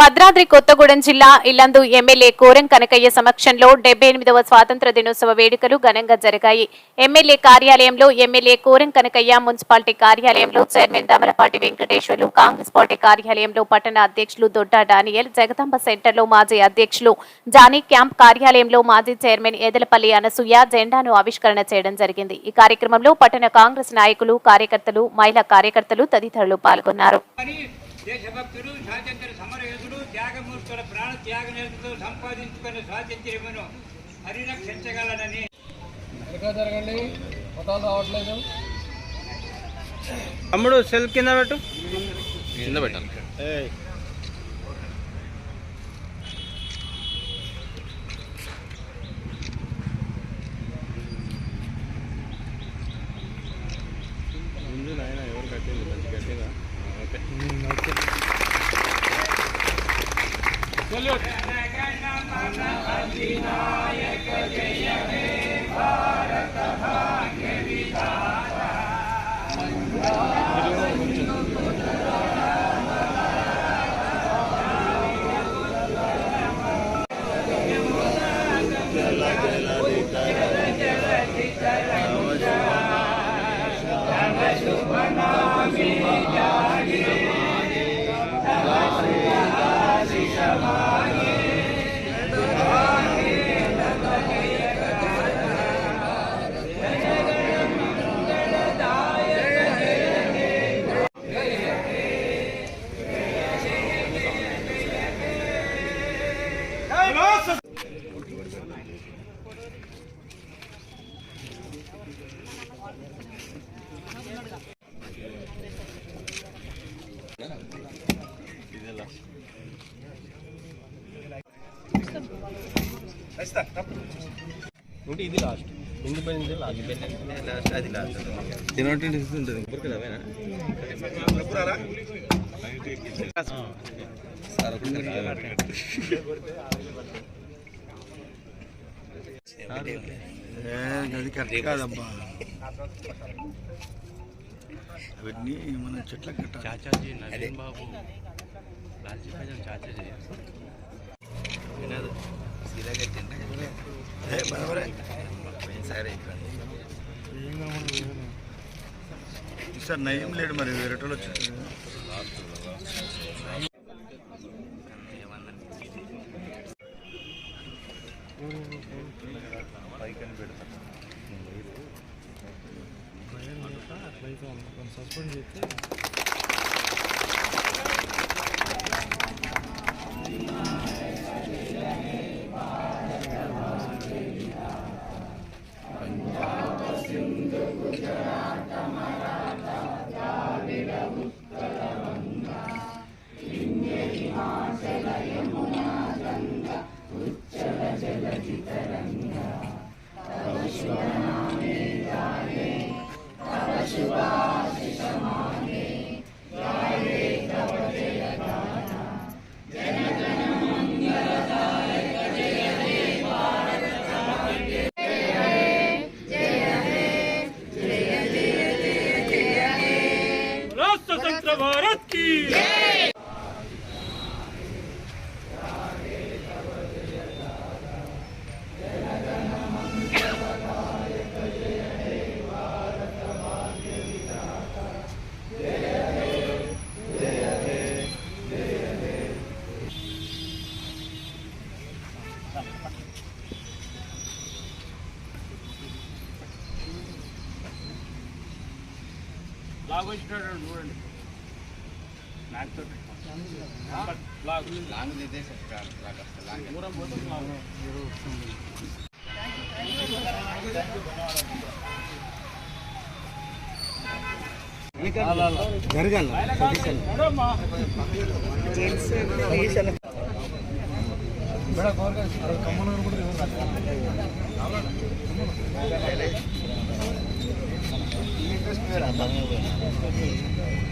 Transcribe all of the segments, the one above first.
భద్రాద్రి కొత్తగూడెం జిల్లా ఇల్లందు ఎమ్మెల్యే కోరం కనకయ్య సమక్షంలో డెబ్బై ఎనిమిదవ స్వాతంత్ర దినోత్సవ వేడుకలు ఘనంగా జరిగాయి. ఎమ్మెల్యే కార్యాలయంలో ఎమ్మెల్యే కోరం కనకయ్య మున్సిపాలిటీ కార్యాలయంలో చైర్మన్ దమలపాటి వెంకటేశ్వర్లు కాంగ్రెస్ పార్టీ కార్యాలయంలో పట్టణ అధ్యక్షులు దొడ్డా డానియల్ జగదాంబ సెంటర్లో మాజీ అధ్యక్షులు జానీ క్యాంప్ కార్యాలయంలో మాజీ చైర్మన్ ఎదలపల్లి అనసూయ జెండాను ఆవిష్కరణ చేయడం జరిగింది. ఈ కార్యక్రమంలో పట్టణ కాంగ్రెస్ నాయకులు కార్యకర్తలు మహిళా కార్యకర్తలు తదితరులు పాల్గొన్నారు. దేశభక్తులు స్వాతంత్ర సమరయోధులు త్యాగమూర్తుల ప్రాణ త్యాగ నిరతతో సంపాదించుకున్న స్వాతంత్ర్యమును పరిరక్షించగలనని ఎక్కడ జరగండి? పటాలు రావట్లేదు. తమ్ముడు సెల్ కింద పెట్టు. కింద పెట్టాలి. Valeu! ఉంటే ఇది లాస్ట్ ఇండిపెండెన్స్ లాస్ట్ లాస్ట్ అది లాస్ట్ తినటువంటి ఉంటుంది. ఇప్పుడు అవేనా సార్ అది. కరెక్ట్ కాదబ్బా అవన్నీ మనం చెట్ల కట్టాలి చాచాజీ నవీన్ బాబు లాల్జీ ప్రజలు చాచాజీ వినదు ఏ, బరాబరే. సరే నయం లేడు మరి వేరే వాళ్ళు వచ్చి. పైకని పెడతాను స్వతంత్ర పోయినాడు చూడండి జరగాలి 这两方了。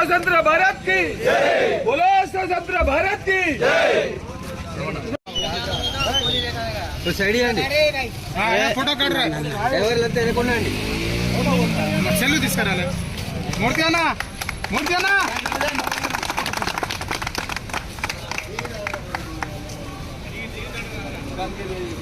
स्वतंत्र भारत की बोलो स्वतंत्र भारत की సైడ్ ఇవ్వండి ఫోటో కడరా ఎవరిలంతా ఎదుర్కొండండి సెల్లు తీసుకురాలే మూర్తి అన్న మూర్తి అన్న బాబానా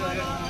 బాబానా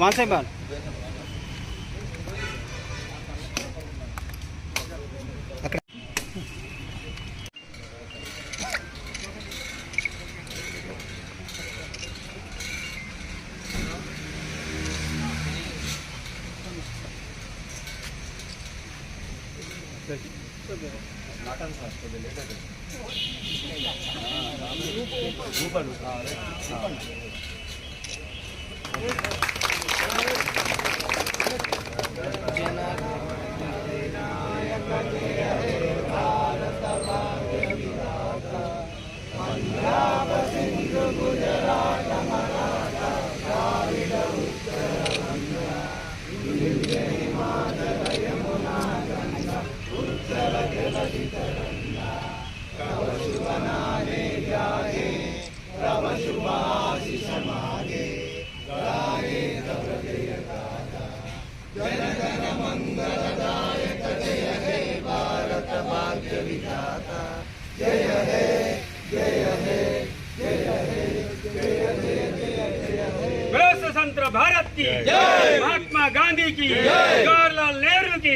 వన్ సెకండ్ బాల్ అక్కడ. మటన్ సార్ కొద్దిగా లేట్ అవుతుంది की महात्मा गांधी की जवाहरलाल नेहरू की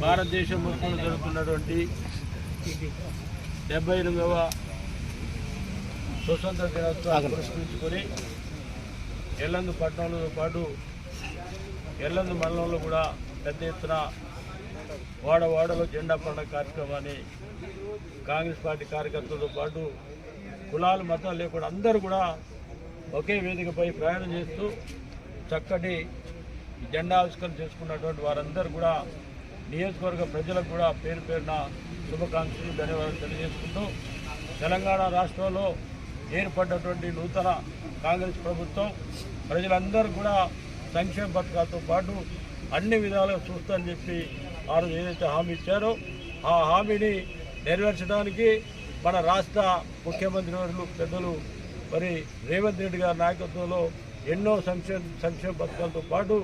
భారతదేశం మొత్తం జరుగుతున్నటువంటి డెబ్బై ఎనిమిదవ స్వతంత్ర దినోత్సవాన్ని పురస్కరించుకొని ఎల్లందు పట్టణంలో పాటు ఎల్లందు మండలంలో కూడా పెద్ద ఎత్తున వాడవాడలో జెండా పండుగ కార్యక్రమాన్ని కాంగ్రెస్ పార్టీ కార్యకర్తలతో పాటు కులాలు మతాలు లేకుండా అందరూ కూడా ఒకే వేదికపై ప్రయాణం చేస్తూ చక్కటి జెండా ఆవిష్కరణ చేసుకున్నటువంటి వారందరూ కూడా నియోజకవర్గ ప్రజలకు కూడా పేరు పేరున శుభాకాంక్షలు ధన్యవాదాలు తెలియజేసుకుంటూ తెలంగాణ రాష్ట్రంలో ఏర్పడ్డటువంటి నూతన కాంగ్రెస్ ప్రభుత్వం ప్రజలందరూ కూడా సంక్షేమ పథకాలతో పాటు అన్ని విధాలుగా చూస్తానని చెప్పి వారు ఏదైతే హామీ ఇచ్చారో ఆ హామీని నెరవేర్చడానికి మన రాష్ట్ర ముఖ్యమంత్రి వర్యులు పెద్దలు మరి రేవంత్ రెడ్డి గారి నాయకత్వంలో ఎన్నో సంక్షేమ సంక్షేమ పథకాలతో పాటు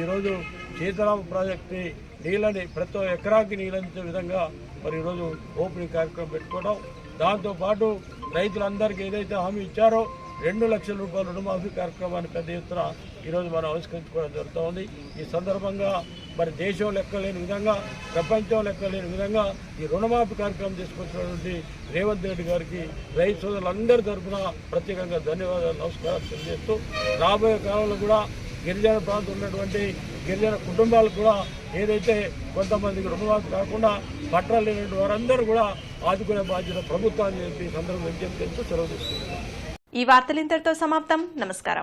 ఈరోజు సీతారామ ప్రాజెక్ట్ని నీళ్ళని ప్రతి ఎకరాకి నీళ్ళందించే విధంగా మరి ఈరోజు ఓపెనింగ్ కార్యక్రమం పెట్టుకోవడం. దాంతోపాటు రైతులందరికీ ఏదైతే హామీ ఇచ్చారో రెండు లక్షల రూపాయల రుణమాఫీ కార్యక్రమాన్ని పెద్ద ఎత్తున ఈరోజు మనం ఆవిష్కరించుకోవడం జరుగుతూ ఉంది ఈ సందర్భంగా మరి దేశం లెక్కలేని విధంగా ప్రపంచం లెక్కలేని విధంగా ఈ రుణమాఫీ కార్యక్రమం తీసుకొచ్చినటువంటి రేవంత్ రెడ్డి గారికి రైతు సోదరులందరి తరఫున ప్రత్యేకంగా ధన్యవాదాలు నమస్కారాలు తెలియజేస్తూ రాబోయే కాలంలో కూడా గిరిజన ప్రాంతం ఉన్నటువంటి గిరిజన కుటుంబాలకు కూడా ఏదైతే కొంతమందికి రుణమాఫీ కాకుండా పట్టాలు లేనటువంటి వారందరూ కూడా ఆదుకునే బాధ్యత ప్రభుత్వాన్ని చెప్పి సందర్భం విజ్ఞప్తి చేస్తూ సెలవు తీసుకుంటున్నారు ఈ వార్తలు ఇంతటితో సమాప్తం. నమస్కారం.